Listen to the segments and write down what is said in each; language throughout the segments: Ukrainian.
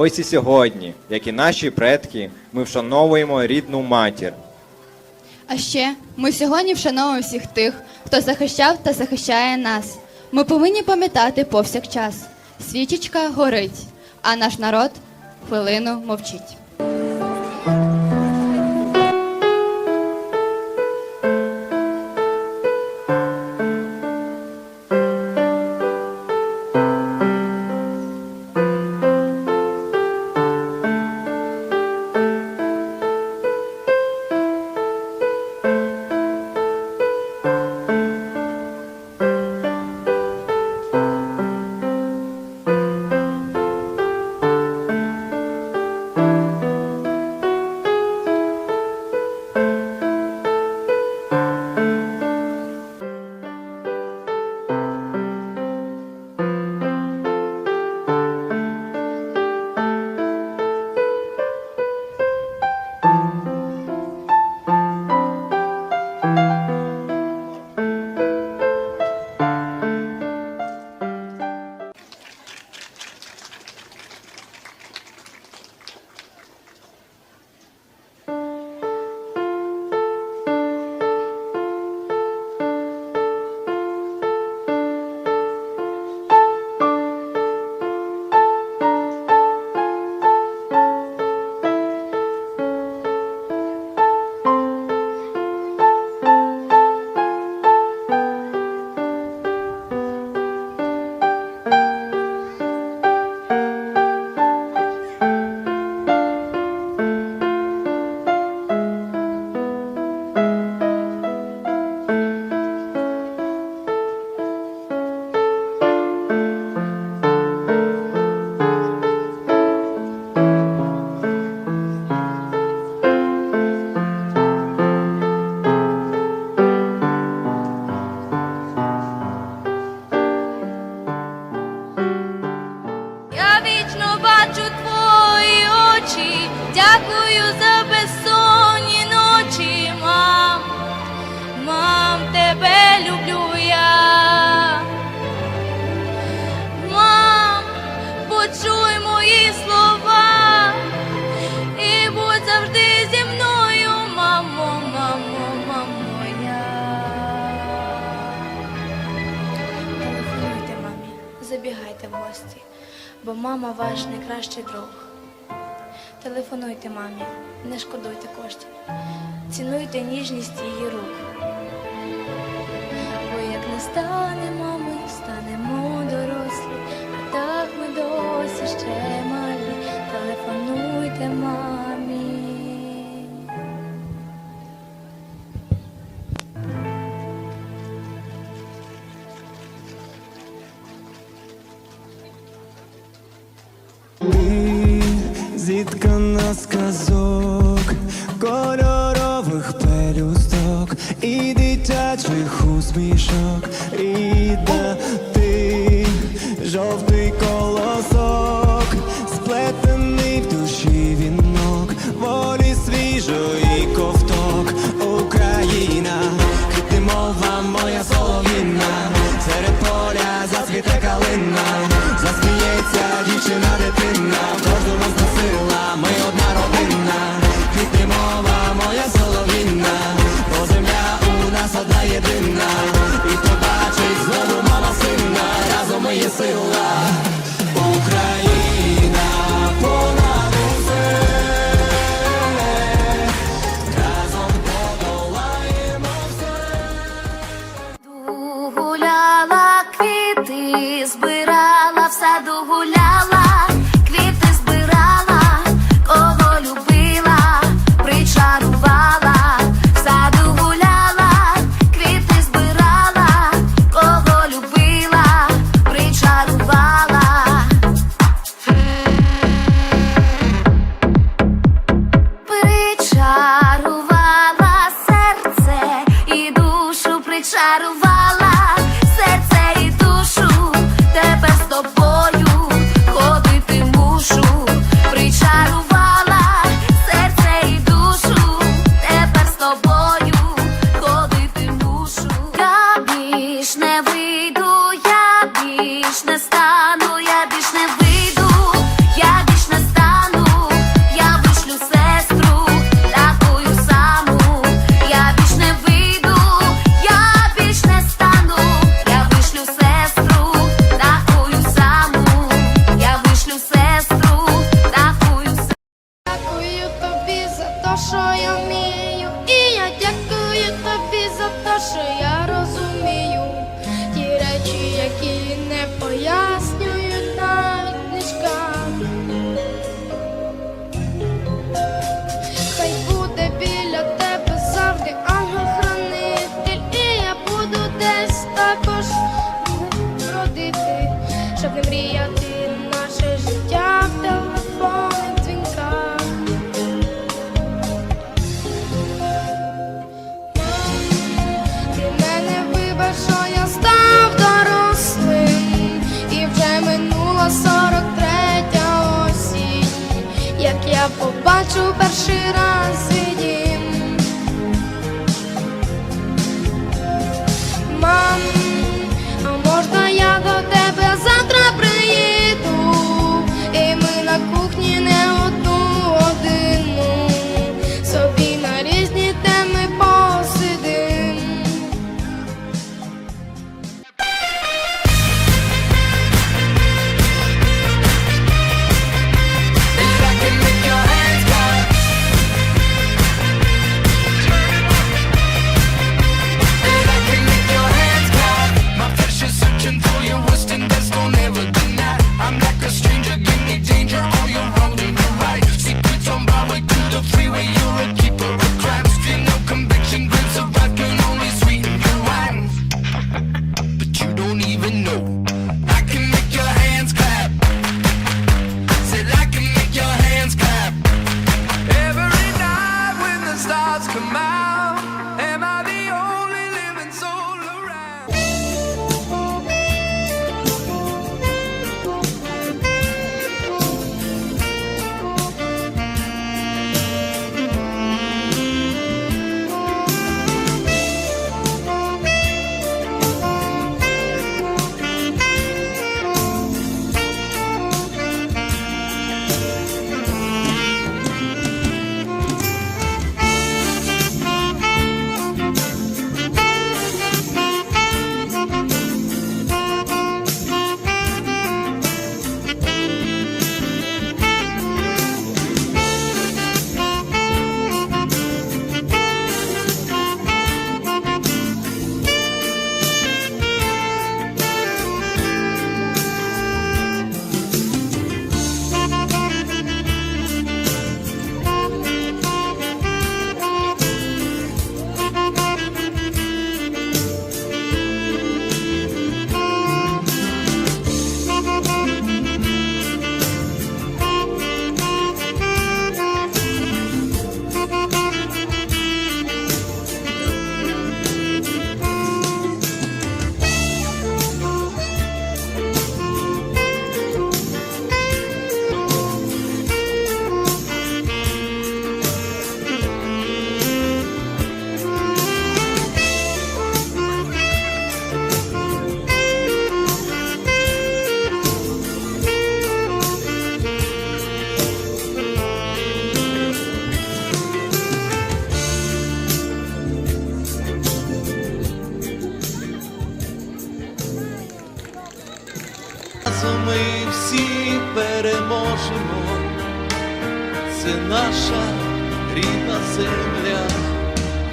Ось і сьогодні, як і наші предки, ми вшановуємо рідну матір. А ще ми сьогодні вшановуємо всіх тих, хто захищав та захищає нас. Ми повинні пам'ятати повсякчас. Свічечка горить, а наш народ хвилину мовчить. Бо мама ваш найкращий друг. Телефонуйте мамі, не шкодуйте коштів, цінуйте ніжність її рук. Бо як не стане мами, станемо дорослі, а так ми досі ще малі. Телефонуйте мамі. Зіткана з казок, кольорових пелюсток і дитячих усмішок, рідна побачу перший раз don't even know. Переможемо, це наша рідна земля,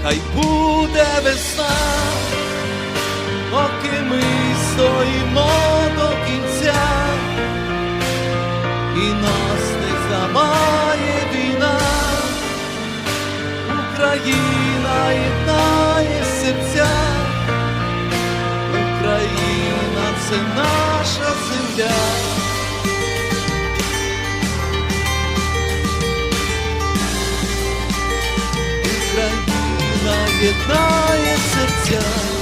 хай буде весна, поки ми стоїмо до кінця, і нас не зламає війна, Україна єднає серця. Україна це наша земля. Україна єднає серця.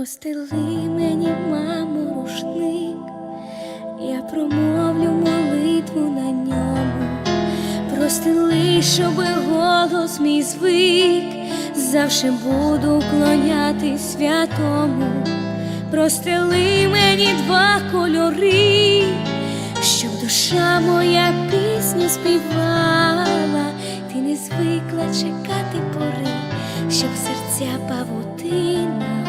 Простели мені, мамо, рушник, я промовлю молитву на ньому. Простили, щоб голос мій звик, завше буду вклоняти святому. Простили мені два кольори, щоб душа моя пісню співала, ти не звикла чекати пори, щоб серця павутина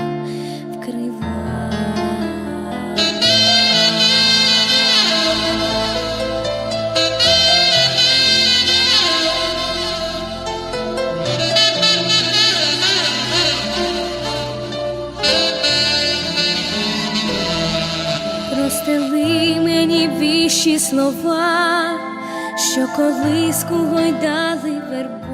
слова, що колись гойдали вербу.